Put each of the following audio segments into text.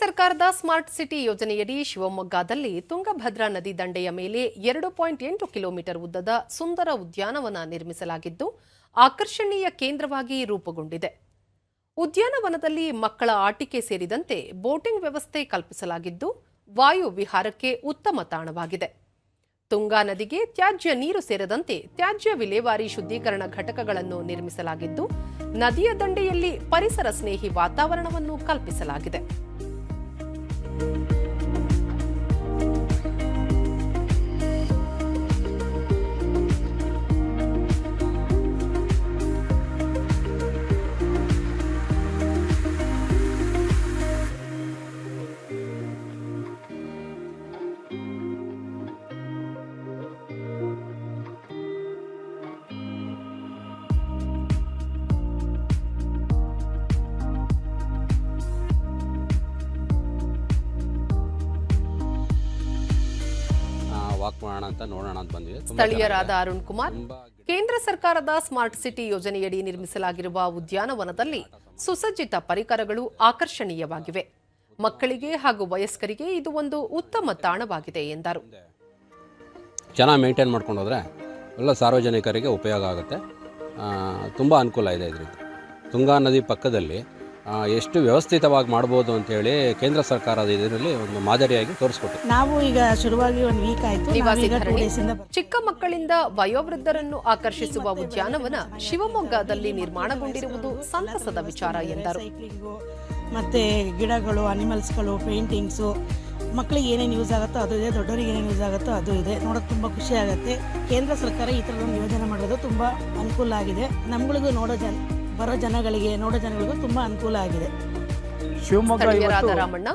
ಸರ್ಕಾರದ smart city ಯೋಜನೆಯಡಿ ಶಿವಮೊಗ್ಗದಲ್ಲಿ ತುಂಗಭದ್ರಾ ನದಿ ದಂಡೆಯ ಮೇಲೆ ಎರಡು ಪಾಯಿಂಟ್ ಎಂಟು ಕಿಲೋಮೀಟರ್ ಉದ್ದದ ಸುಂದರ ಉದ್ಯಾನವನ ನಿರ್ಮಿಸಲಾಗಿದ್ದು, ಆಕರ್ಷಣೀಯ ಕೇಂದ್ರವಾಗಿ ರೂಪುಗೊಂಡಿದೆ. ಉದ್ಯಾನವನದಲ್ಲಿ ಮಕ್ಕಳ ಆಟಿಕೆ ಸೇರಿದಂತೆ ಬೋಟಿಂಗ್ ವ್ಯವಸ್ಥೆ ಕಲ್ಪಿಸಲಾಗಿದ್ದು, ವಾಯು ವಿಹಾರಕ್ಕೆ ಉತ್ತಮ ತಾಣವಾಗಿದೆ. ತುಂಗಾ ನದಿಗೆ ತ್ಯಾಜ್ಯ ನೀರು ಸೇರದಂತೆ ತ್ಯಾಜ್ಯ ವಿಲೇವಾರಿ ಶುದ್ಧೀಕರಣ ಘಟಕಗಳನ್ನು ನಿರ್ಮಿಸಲಾಗಿದ್ದು, ನದಿಯ ದಂಡೆಯಲ್ಲಿ ಪರಿಸರ ಸ್ನೇಹಿ ವಾತಾವರಣವನ್ನು ಕಲ್ಪಿಸಲಾಗಿದೆ. ವಾಕ್ ಮಾಡೋಣ ಅಂತ ನೋಡೋಣ ಅಂತ ಬಂದಿದೆ. ಸ್ಥಳೀಯರಾದ ಅರುಣ್ ಕುಮಾರ್ ಕೇಂದ್ರ ಸರ್ಕಾರದ ಸ್ಮಾರ್ಟ್ ಸಿಟಿ ಯೋಜನೆಯಡಿ ನಿರ್ಮಿಸಲಾಗಿರುವ ಉದ್ಯಾನವನದಲ್ಲಿ ಸುಸಜ್ಜಿತ ಪರಿಕರಗಳು ಆಕರ್ಷಣೀಯವಾಗಿವೆ. ಮಕ್ಕಳಿಗೆ ಹಾಗೂ ವಯಸ್ಕರಿಗೆ ಇದು ಒಂದು ಉತ್ತಮ ತಾಣವಾಗಿದೆ ಎಂದರು. ಚೆನ್ನಾಗಿ ಮೇಂಟೈನ್ ಮಾಡ್ಕೊಂಡು ಹೋದರೆ ಎಲ್ಲ ಸಾರ್ವಜನಿಕರಿಗೆ ಉಪಯೋಗ ಆಗುತ್ತೆ. ತುಂಬ ಅನುಕೂಲ ಇದೆ ಇದರಿಂದ ತುಂಗಾ ನದಿ ಪಕ್ಕದಲ್ಲಿ ಎಷ್ಟು ವ್ಯವಸ್ಥಿತವಾಗಿ ಮಾಡ್ಬೋದು ಅಂತೇಳಿ ಕೇಂದ್ರ ಸರ್ಕಾರದ ಇದರಲ್ಲಿ ಒಂದು ಮಾದರಿಯಾಗಿ ತೋರಿಸ್ಕೊಟ್ಟು. ನಾವು ಈಗ ಶುರುವಾಗಿ ಒಂದು ವೀಕ್ ಆಯ್ತು. ಚಿಕ್ಕ ಮಕ್ಕಳಿಂದ ವಯೋವೃದ್ಧರನ್ನು ಆಕರ್ಷಿಸುವ ಉದ್ಯಾನವನ ಶಿವಮೊಗ್ಗದಲ್ಲಿ ನಿರ್ಮಾಣಗೊಂಡಿರುವುದು ಸಂತಸದ ವಿಚಾರ ಎಂದರು. ಮತ್ತೆ ಗಿಡಗಳು ಅನಿಮಲ್ಸ್ಗಳು ಪೇಂಟಿಂಗ್ಸು ಮಕ್ಕಳಿಗೆ ಏನೇನು ಯೂಸ್ ಆಗುತ್ತೋ ಅದು ಇದೆ ದೊಡ್ಡವರಿಗೆ ಏನೇನು ಯೂಸ್ ಆಗುತ್ತೋ ಅದು ಇದೆ. ನೋಡೋಕೆ ತುಂಬ ಖುಷಿ ಆಗುತ್ತೆ. ಕೇಂದ್ರ ಸರ್ಕಾರ ಈ ಥರದ ಒಂದು ಯೋಜನೆ ಮಾಡೋದು ತುಂಬ ಅನುಕೂಲ ಆಗಿದೆ. ನಮ್ಗಳಿಗೂ ನೋಡೋ ಜನ ಬರೋ ಜನಗಳಿಗೆ ನೋಡೋ ಜನಗಳಿಗೂ ತುಂಬ ಅನುಕೂಲ ಆಗಿದೆ. ಸ್ಥಳೀಯರಾದ ರಾಮಣ್ಣ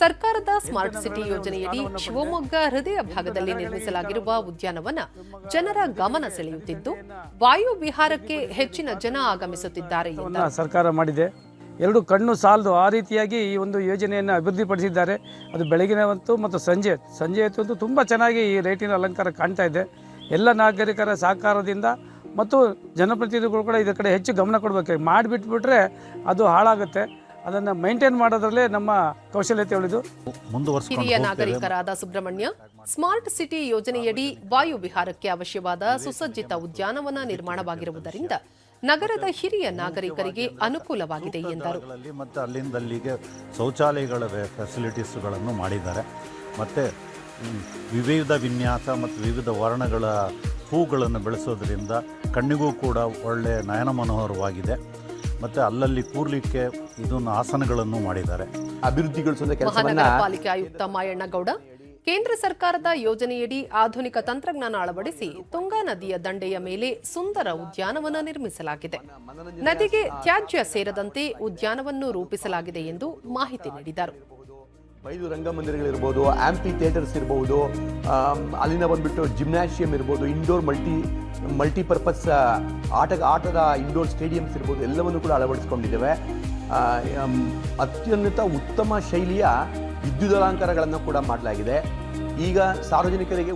ಸರ್ಕಾರದ ಸ್ಮಾರ್ಟ್ ಸಿಟಿ ಯೋಜನೆಯಡಿ ಶಿವಮೊಗ್ಗ ಹೃದಯ ಭಾಗದಲ್ಲಿ ನಿರ್ಮಿಸಲಾಗಿರುವ ಉದ್ಯಾನವನ ಜನರ ಗಮನ ಸೆಳೆಯುತ್ತಿದ್ದು ವಾಯು ವಿಹಾರಕ್ಕೆ ಹೆಚ್ಚಿನ ಜನ ಆಗಮಿಸುತ್ತಿದ್ದಾರೆ ಸರ್ಕಾರ ಮಾಡಿದೆ. ಎರಡು ಕಣ್ಣು ಸಾಲದು ಆ ರೀತಿಯಾಗಿ ಈ ಒಂದು ಯೋಜನೆಯನ್ನು ಅಭಿವೃದ್ಧಿಪಡಿಸಿದ್ದಾರೆ. ಅದು ಬೆಳಗಿನ ಹೊತ್ತು ಮತ್ತು ಸಂಜೆ ಸಂಜೆ ಹೊತ್ತು ಅಂತೂ ತುಂಬ ಚೆನ್ನಾಗಿ ಈ ರೇಟಿನ ಅಲಂಕಾರ ಕಾಣ್ತಾ ಇದೆ. ಎಲ್ಲ ನಾಗರಿಕರ ಸಹಕಾರದಿಂದ ಮತ್ತು ಜನಪ್ರತಿನಿಧಿಗಳು ಕೂಡ ಇದರ ಕಡೆ ಹೆಚ್ಚು ಗಮನ ಕೊಡಬೇಕು. ಮಾಡಿಬಿಟ್ಬಿಟ್ರೆ ಅದು ಹಾಳಾಗುತ್ತೆ. ಅದನ್ನು ಮೈಂಟೈನ್ ಮಾಡೋದ್ರಲ್ಲೇ ನಮ್ಮ ಕೌಶಲ್ಯತೆ ಉಳಿದು. ಮುಂದುವರ್ಸ್ಕೊಂಡು ಹಿರಿಯ. ನಾಗರಿಕರಾದ ಸುಬ್ರಹ್ಮಣ್ಯ ಸ್ಮಾರ್ಟ್ ಸಿಟಿ ಯೋಜನೆಯಡಿ ವಾಯು ವಿಹಾರಕ್ಕೆ ಅವಶ್ಯವಾದ ಸುಸಜ್ಜಿತ ಉದ್ಯಾನವನ ನಿರ್ಮಾಣವಾಗಿರುವುದರಿಂದ ನಗರದ ಹಿರಿಯ ನಾಗರಿಕರಿಗೆ ಅನುಕೂಲವಾಗಿದೆ ಎಂದರು. ಮತ್ತು ಅಲ್ಲಿಂದ ಅಲ್ಲಿಗೆ ಶೌಚಾಲಯಗಳ ಫೆಸಿಲಿಟೀಸ್ಗಳನ್ನು ಮಾಡಿದ್ದಾರೆ. ಮತ್ತು ವಿವಿಧ ವಿನ್ಯಾಸ ಮತ್ತು ವಿವಿಧ ವರ್ಣಗಳ ಹೂಗಳನ್ನು ಬೆಳೆಸೋದ್ರಿಂದ ಕಣ್ಣಿಗೂ ಕೂಡ ಒಳ್ಳೆಯ ನಯನ ಮನೋಹರವಾಗಿದೆ. ಮತ್ತು ಅಲ್ಲಲ್ಲಿ ಕೂರ್ಲಿಕ್ಕೆ ಇದನ್ನು ಆಸನಗಳನ್ನು ಮಾಡಿದ್ದಾರೆ. ಮಹಾನಗರಪಾಲಿಕೆ ಕೆಲಸವನ್ನ ಮಹಾನಗರ ಪಾಲಿಕೆ ಆಯುಕ್ತ ಮಾಯಣ್ಣಗೌಡ ಕೇಂದ್ರ ಸರ್ಕಾರದ ಯೋಜನೆಯಡಿ ಆಧುನಿಕ ತಂತ್ರಜ್ಞಾನ ಅಳವಡಿಸಿ ತುಂಗಾ ನದಿಯ ದಂಡೆಯ ಮೇಲೆ ಸುಂದರ ಉದ್ಯಾನವನ ನಿರ್ಮಿಸಲಾಗಿದೆ. ನದಿಗೆ ತ್ಯಾಜ್ಯ ಸೇರದಂತೆ ಉದ್ಯಾನವನ್ನು ರೂಪಿಸಲಾಗಿದೆ ಎಂದು ಮಾಹಿತಿ ನೀಡಿದರು. ಬಯಲು ರಂಗಮಂದಿರಗಳಿರ್ಬೋದು ಆಂಪಿ ಥಿಯೇಟರ್ಸ್ ಇರ್ಬೋದು ಅಲ್ಲಿನ ಬಂದ್ಬಿಟ್ಟು ಜಿಮ್ನಾಶಿಯಂ ಇರ್ಬೋದು ಇಂಡೋರ್ ಮಲ್ಟಿ ಮಲ್ಟಿಪರ್ಪಸ್ ಆಟ ಆಟದ ಇಂಡೋರ್ ಸ್ಟೇಡಿಯಮ್ಸ್ ಇರ್ಬೋದು, ಎಲ್ಲವನ್ನು ಕೂಡ ಅಳವಡಿಸ್ಕೊಂಡಿದ್ದೇವೆ. ಅತ್ಯುನ್ನತ ಉತ್ತಮ ಶೈಲಿಯ ವಿದ್ಯುದಲಾಂಕಾರಗಳನ್ನು ಕೂಡ ಮಾಡಲಾಗಿದೆ. ಈಗ ಸಾರ್ವಜನಿಕರಿಗೆ